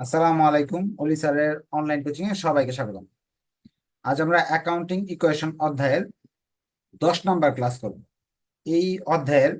আসসালামু আলাইকুম অলি স্যারের অনলাইন কোচিং এ সবাইকে স্বাগতম। আজ আমরা অ্যাকাউন্টিং ইকুয়েশন অধ্যায়ের দশ নম্বর ক্লাস করব। এই অধ্যায়ের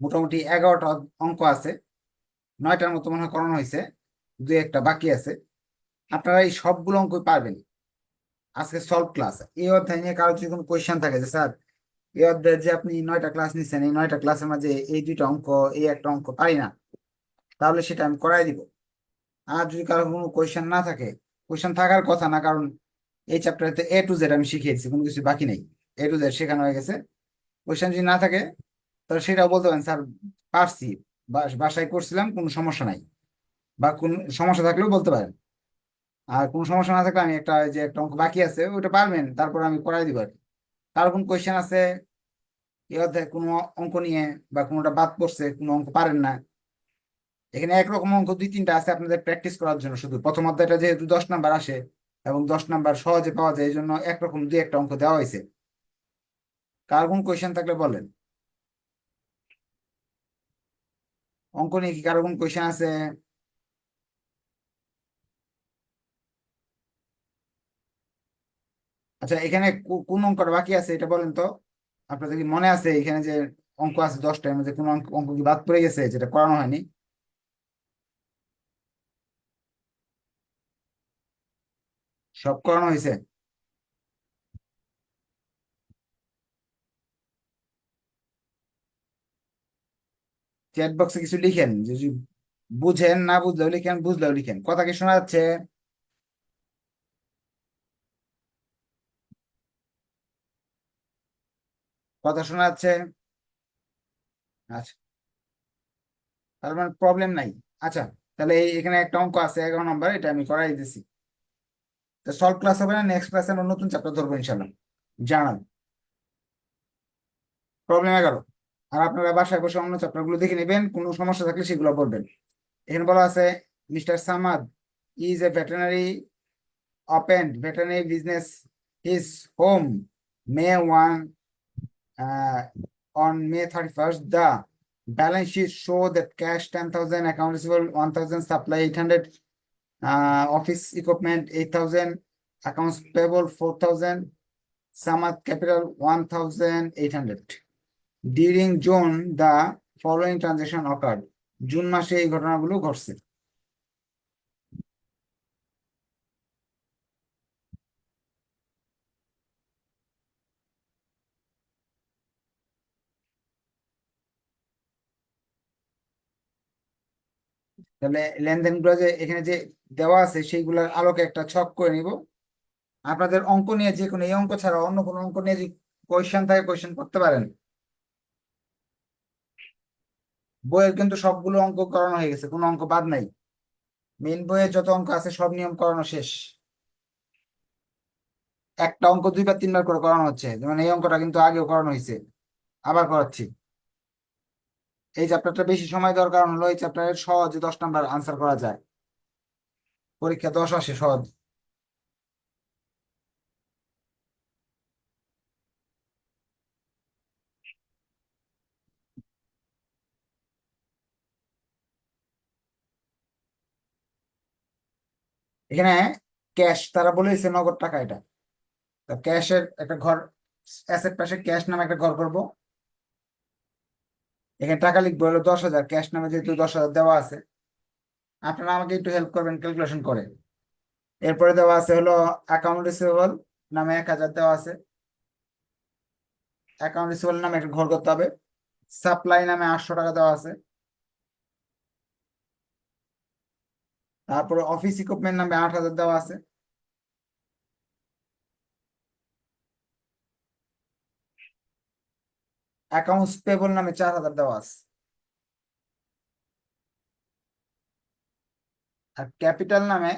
মোটামুটি এগারোটা অঙ্ক আছে, নয়টার মতো মনে হয় করানো হয়েছে দু একটা বাকি আছে। আপনারা এই সবগুলো অঙ্ক পারবেন। আজকে সলভ ক্লাস এই অধ্যায় নিয়ে কারও যদি কোনো কোয়েশ্চেন থাকে যে, স্যার, এই অধ্যায়ের যে আপনি নয়টা ক্লাস নিচ্ছেন এই নয়টা ক্লাসের মাঝে এই দুইটা অঙ্ক, এই একটা অঙ্ক পারি না, তাহলে সেটা আমি করাই দিব। আর যদি কারও কোনো কোয়েশ্চেন না থাকে কোয়েশ্চেন থাকার কথা না, কারণ এই চ্যাপ্টারতে এ টু জেড আমি শিখিয়েছি, কোনো কিছু বাকি নেই। এ টু জেড শেখানো হয়ে গেছে। কোয়েশ্চেন যদি না থাকে, তাহলে সেটাও বলতে পারেন, স্যার, পারছি। বাস- বাসায় করছিলাম, কোনো সমস্যা নাই। বা কোন সমস্যা থাকলেও বলতে পারেন। আর কোনো সমস্যা না থাকলে আমি একটা যে একটা অঙ্ক বাকি আছে ওটা পারবেন, তারপর আমি করাই দিব আর কি। কারও কোন কোয়েশ্চেন আছে, এই অধ্যায় কোনো অঙ্ক নিয়ে বা কোনোটা বাদ পড়ছে, কোনো অঙ্ক পারেন না এখানে একরকম অঙ্ক দুই তিনটা আছে আপনাদের প্র্যাকটিস করার জন্য শুধু। প্রথম অধ্যায়টা যেহেতু দশ নাম্বার আসে এবং দশ নাম্বার সহজে পাওয়া যায়, এই জন্য একরকম দুই একটা অঙ্ক দেওয়া হয়েছে। কার কোন কোয়েশ্চেন থাকলে বলেন? অঙ্ক নিয়ে কি কারও কোন কোয়েশন আছে? আচ্ছা এখানে কোন অঙ্কটা বাকি আছে এটা বলেন তো? আপনাদের কি মনে আছে এখানে যে অঙ্ক আছে দশটা মধ্যে কোন অঙ্ক অঙ্ক কি বাদ পড়ে গেছে যেটা করানো হয়নি? সব করানো হয়েছে? চ্যাট বক্সে কিছু লিখেন, যদি বুঝেন, না বুঝলেও লিখেন বুঝলেও লিখেন। কথা কি শোনা যাচ্ছে? কথা শোনা যাচ্ছে? আচ্ছা। তার মানে প্রবলেম নাই। আচ্ছা তাহলে এখানে একটা অঙ্ক আছে, এগারো নম্বর, এটা আমি করাই দিতেছি। তো সলভ ক্লাস হবে না নেক্সট ক্লাসে আমরা নতুন চ্যাপ্টার ধরবো ইনশাল্লাহ জানাল প্রবলেম এগারো। আর আপনারা বাসায় বসে অন্য চ্যাপ্টারগুলো দেখে নেবেন কোনো সমস্যা থাকলে সেগুলো বলবেন। এখানে বলা আছে mister Samad is a veterinary opened veterinary business his home May 1 uh, on May 31st. The balance sheet show that cash 10,000, account receivable 1,000, supply 800, uh, office equipment 8,000, accounts payable 4,000, Samad capital 1,800. During June, the following transaction occurred. June মাসে এই ঘটনাগুলো ঘটছে তাহলে লেনদেনগুলো যে এখানে যে দেওয়া আছে সেইগুলোর আলোকে একটা ছক করে নিব। আপনাদের অঙ্ক নিয়ে যে কোনো এই অঙ্ক ছাড়া অন্য কোনো অঙ্ক নিয়ে যে কোয়েশ্চেন থাকে কোয়েশ্চেন করতে পারেন। বইয়ের কিন্তু সবগুলো অঙ্ক করানো হয়ে গেছে, কোনো অঙ্ক বাদ নাই। মেইন বইয়ে যত অঙ্ক আছে সব নিয়ম করানো শেষ। একটা অঙ্ক দুইবার তিনবার করে করানো হচ্ছে, যেমন এই অঙ্কটা কিন্তু আগেও করানো হয়েছে, আবার করাচ্ছি। এই চ্যাপ্টারটা বেশি সময় দেওয়ার কারণ হলো এই চ্যাপ্টারের সহজে দশ নাম্বার আনসার করা যায়। পরীক্ষা দশ আসে সহজ। এখানে ক্যাশ তারা বলেছে নগদ টাকা এটা। ক্যাশের একটা ঘর অ্যাসেট পাশে ক্যাশ নামে একটা ঘর করব। এখানে টাকা লিখব হলো দশ হাজার ক্যাশ নামে যেহেতু দশ হাজার দেওয়া আছে। আপনারা আমাকে একটু হেল্প করবেন ক্যালকুলেশন করে। এরপরে দেওয়া আছে হলো অ্যাকাউন্ট রিসিভেবল নামে এক হাজার দেওয়া আছে। অ্যাকাউন্ট রিসিভেবল নামে একটা ঘর করতে হবে। সাপ্লাই নামে আটশো টাকা দেওয়া আছে। তারপরে অফিস ইকুইপমেন্ট নামে আট হাজার দেওয়া আছে। অ্যাকাউন্টস পেবল নামে চার হাজার দেওয়া আছে। আর ক্যাপিটাল নামে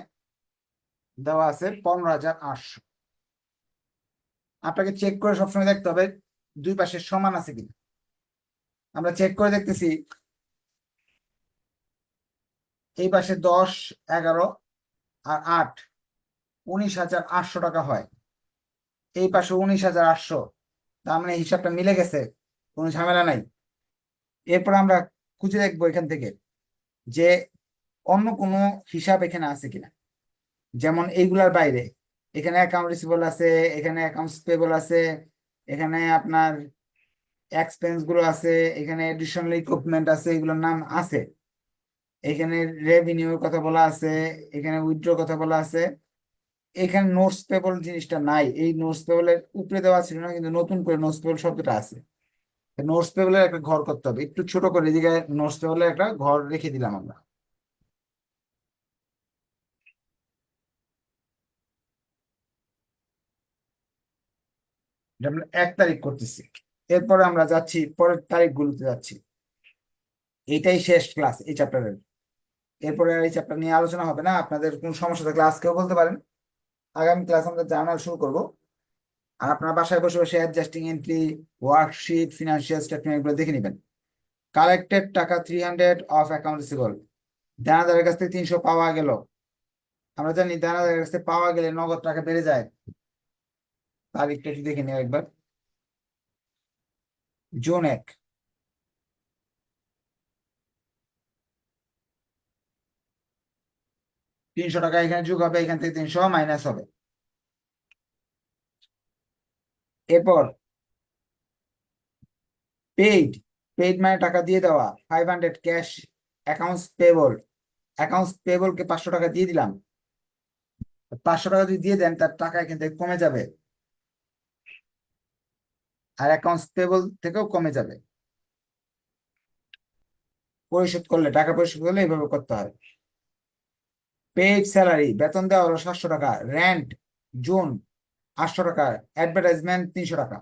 দেওয়া আছে পনেরো হাজার আটশো। আপনাকে চেক করে সবসময় দেখতে হবে দুই পাশে সমান আছে কিনা। আমরা চেক করে দেখতেছি এই পাশে দশ, এগারো আর আট, উনিশ হাজার আটশো টাকা হয়। এই পাশে উনিশ হাজার আটশো। তার মানে হিসাবটা মিলে গেছে কোনো ঝামেলা নাই। এরপর আমরা খুঁজে দেখব এখান থেকে যে অন্য কোনো হিসাব এখানে আছে কিনা। যেমন এইগুলার বাইরে। এখানে অ্যাকাউন্ট রিসিভেবল আছে, এখানে অ্যাকাউন্টস পেবল আছে, এখানে আপনার এক্সপেন্সগুলো আছে, এখানে এডিশনাল ইকুইপমেন্ট আছে, এগুলোর নাম আছে। এখানে রেভিনিউর কথা বলা আছে, এখানে উইথড্র কথা বলা আছে। এখানে নোটস পেবল জিনিসটা নাই। এই নোটস পেবলের উপরে দেওয়া ছিল না, কিন্তু নতুন করে নোটস পেবল শব্দটা আছে। নোটস পেবলের একটা ঘর করতে হবে। একটু ছোট করে এদিকে নোটস পেবলের একটা ঘর রেখে দিলাম আমরা। এক তারিখ করতেছি। এরপরে আমরা যাচ্ছি, পরের তারিখগুলোতে যাচ্ছি। এটাই শেষ ক্লাস এই চ্যাপ্টারের এরপরে এই চ্যাপ্টার নিয়ে আলোচনা হবে না। আপনাদের কোনো সমস্যা থাকলে আজকেও বলতে পারেন। আগামী ক্লাস আমরা জার্নাল শুরু করব। আর আপনার বাসায় বসে বসে adjusting entry worksheet financial statement এগুলো দেখে নেবেন। কালেক্টেড টাকা three hundred of account receivable দানাদারের কাছ থেকে তিনশো পাওয়া গেল। আমরা জানি দানাদারের কাছ থেকে পাওয়া গেলে নগদ টাকা বেড়ে যায়। তারিখটা একটু দেখে নিও একবার জুন এক। তিনশো টাকা এখানে যোগ হবে, এখান থেকে তিনশো মাইনাস হবে। এরপর পেইড পেইড মানে টাকা দিয়ে দেওয়া five hundred cash accounts payable accounts পেবলকে পাঁচশো টাকা দিয়ে দিলাম। পাঁচশো টাকা যদি দিয়ে দেন, তার টাকা এখান থেকে কমে যাবে। আর অ্যাকাউন্টস পেবল থেকেও কমে যাবে। পরিশোধ করলে, টাকা পরিশোধ করলে এইভাবে করতে হয়। পেইড স্যালারি বেতন দেওয়া হলো সাতশো টাকা। রেন্ট জুন আটশো টাকা অ্যাডভার্টাইজমেন্ট তিনশো টাকা।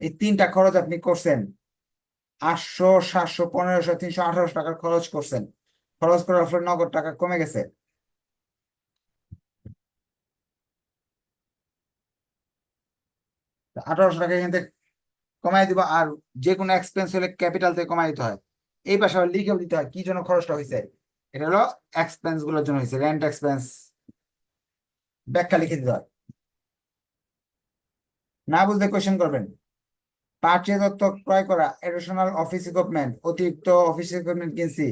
এই তিনটা খরচ আপনি করছেন, আটশো, সাতশো, পনেরোশো, তিনশো, আঠারোশো টাকার খরচ করছেন। খরচ করার ফলে নগদ টাকা কমে গেছে। আঠারোশো টাকা এখান থেকে কমাই দিব, আর যে কোনো এক্সপেন্স হলে ক্যাপিটাল থেকে কমাই দিতে হয়। এই পাশে আবার লিখেও দিতে হয়, কি জন্য খরচটা হয়েছে এটা হলো এক্সপেন্সগুলোর জন্য হয়েছে রেন্ট এক্সপেন্স ব্যাখ্যা লিখে দিতে হয়। না বুঝলে কোয়েশ্চেন করবেন। পার্চে তথ্য ক্রয় করা এডিশনাল অফিস ইকুইপমেন্ট অতিরিক্ত অফিস ইকুইপমেন্ট কিনছি,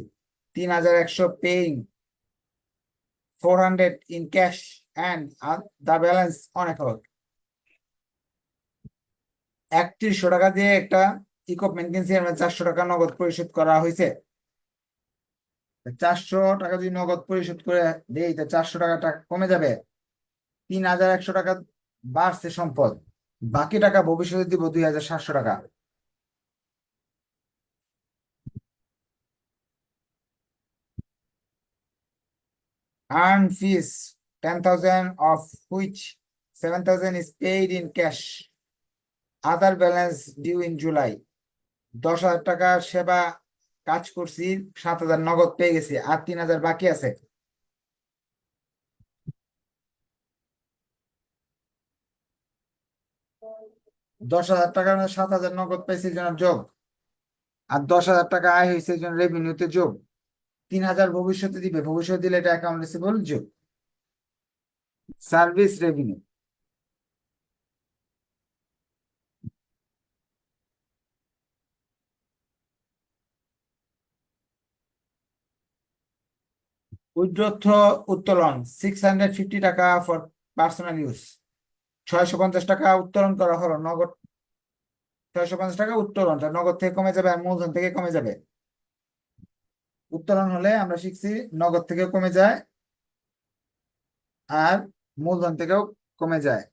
তিন হাজার একশো paying four hundred in cash and the balance on account একত্রিশশো টাকা দিয়ে একটা ইকুইপমেন্ট কিনছি, আমরা চারশো টাকা নগদ পরিশোধ করা হয়েছে। চারশো টাকা যদি নগদ পরিশোধ করে দেই, তা চারশো টাকা টাকা কমে যাবে। তিন হাজার একশো টাকা বাড়ছে সম্পদ। বাকি টাকা ভবিষ্যতে দিব দুই হাজার সাতশো টাকা earn fees 10,000 of which 7,000 is paid in cash. Other balance due in July. দশ হাজার টাকার সেবা কাজ করছি সাত হাজার নগদ পেয়ে গেছি আর তিন হাজার বাকি আছে দশ হাজার মধ্যে সাত হাজার নগদ পাইছি জন্য যোগ। আর দশ হাজার টাকা আয় হয়েছে এই রেভিনিউতে যোগ। তিন হাজার ভবিষ্যতে দিবে। ভবিষ্যতে দিলে এটা অ্যাকাউন্ট রিসিভেবল যোগ। সার্ভিস রেভিনিউ উইথড্রথ উত্তোলন। সিক্স হান্ড্রেড ফিফটি টাকা ফর পার্সোনাল ইউজ ছয়শো পঞ্চাশ টাকা উত্তোলন করা হলো, নগদ ছয়শো পঞ্চাশ টাকা উত্তোলন নগদ থেকে কমে যাবে আর মূলধন থেকে কমে যাবে। উত্তোলন হলে আমরা শিখছি নগদ থেকে কমে যায় আর মূলধন থেকেও কমে যায়।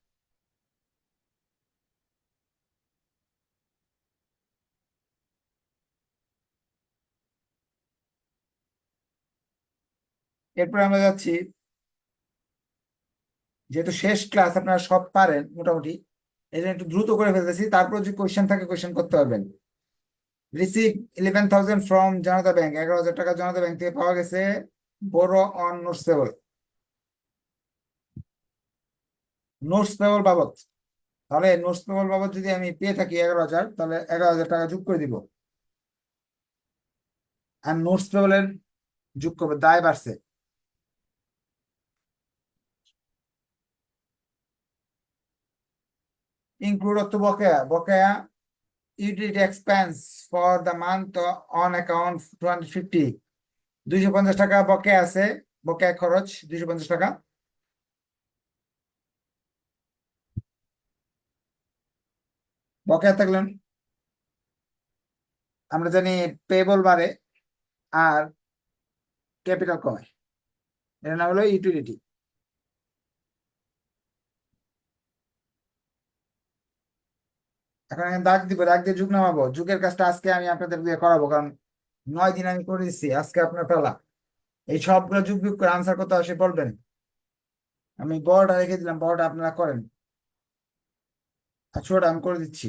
এরপর আমরা যাচ্ছি যেহেতু শেষ ক্লাস আপনারা সব পারেন মোটামুটি এই জন্য একটু দ্রুত করে ফেলতেছি। তারপর যদি কোয়েশ্চেন থাকে কোয়েশ্চেন করতে পারবেন। Receive eleven thousand from Janata bank এগারো হাজার টাকা জনতা ব্যাংক থেকে পাওয়া গেছে। বড় on notes payable notes payable বাবদ। তাহলে নোটস পেবল বাবদ যদি আমি পেয়ে থাকি এগারো হাজার, তাহলে এগারো হাজার টাকা যোগ করে দিব। আর নোটস পেবলের যোগ করবে, দায় বাড়ছে। Include অর্থ বকেয়া। বকেয়া utility expense for the month on account 250 দুইশো পঞ্চাশ টাকা বকেয়া আছে, বকেয়া খরচ দুইশো পঞ্চাশ টাকা। বকেয়া থাকলেন আমরা জানি পেবল বাড়ে আর ক্যাপিটাল কমে এর নাম হলো ইউটিলিটি। এখন আমি দাগ দিব, দাগ দিয়ে যুগ নামাবো। যুগের কাজটা আজকে আমি আপনাদের দিয়ে করাবো, কারণ নয় দিন আমি করে দিচ্ছি আজকে আপনার পেলা এই সবগুলো যুগ যুগ করে আনসার করতে আসে বলবেন। আমি বড়টা রেখে দিলাম, বড়টা আপনারা করেন। আর আমি করে দিচ্ছি।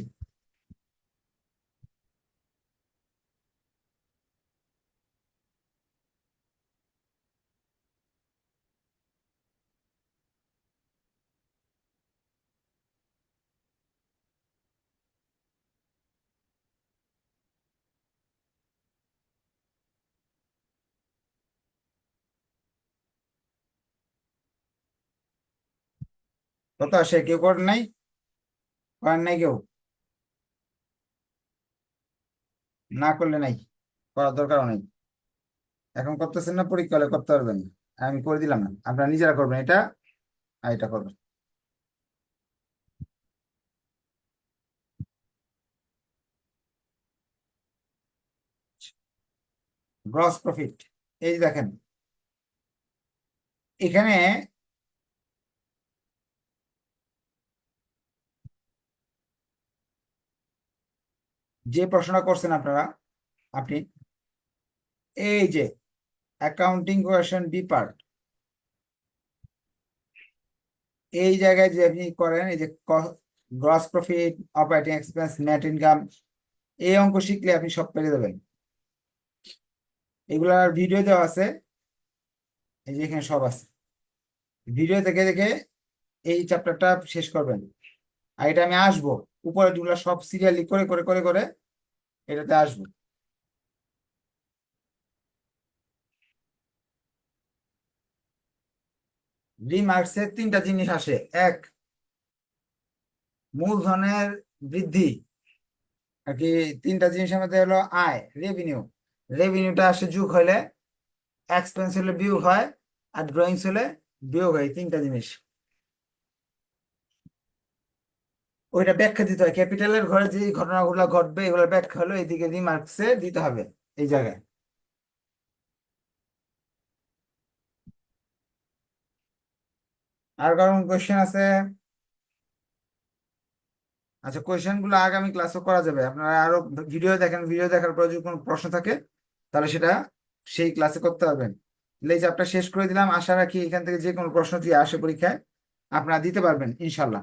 কত আসে কেউ করেন নাই করেন নাই কেউ। না করলে নাই, করার দরকারও নেই। এখন করতেছেন না, পরীক্ষা হলে করতে পারবেন। আমি করে দিলাম না, আপনারা নিজেরা করবেন এটা, আর এটা করবেন। গ্রস প্রফিট এই দেখেন, এখানে যে প্রশ্নটা করছেন আপনারা, আপনি, এই যে অ্যাকাউন্টিং কোয়েশন বি পার্ট এই জায়গায় যে আপনি করেন, এই যে gross profit operating expense net income এই অঙ্ক শিখলে আপনি সব পেরে দেবেন এগুলার ভিডিও দেওয়া আছে, এই যে এখানে সব আছে। ভিডিও দেখে দেখে এই চ্যাপ্টারটা শেষ করবেন। আর এটা আমি আসব উপরে যেগুলো সব সিরিয়ালি করে করে করে করে এটাতে আসব। রিমার্কসে তিনটা জিনিস আসে। এক, মূলধনের বৃদ্ধি। আর কি তিনটা জিনিসের মধ্যে হলো আয় রেভিনিউ রেভিনিউটা আসে যুগ হলে এক্সপেন্স হলে বিয়োগ হয়, আর ড্রয়িংস হলে বিয়োগ হয় তিনটা জিনিস। ওইটা ব্যাখ্যা দিতে হয়। ক্যাপিটালের ঘরে যে ঘটনাগুলো ঘটবে এগুলোর ব্যাখ্যা হলো এইদিকে রিমার্কসে দিতে হবে এই জায়গায়। আর কারণ কোয়েশ্চেন আছে? আচ্ছা কোয়েশ্চেনগুলো আগামী ক্লাসে করা যাবে। আপনারা আরও ভিডিও দেখেন ভিডিও দেখার পর যদি কোনো প্রশ্ন থাকে, তাহলে সেটা সেই ক্লাসে করতে পারবেন। এই চ্যাপ্টার শেষ করে দিলাম, আশা রাখি এখান থেকে যে কোনো প্রশ্ন দিয়ে আসে পরীক্ষায়, আপনারা দিতে পারবেন ইনশাল্লাহ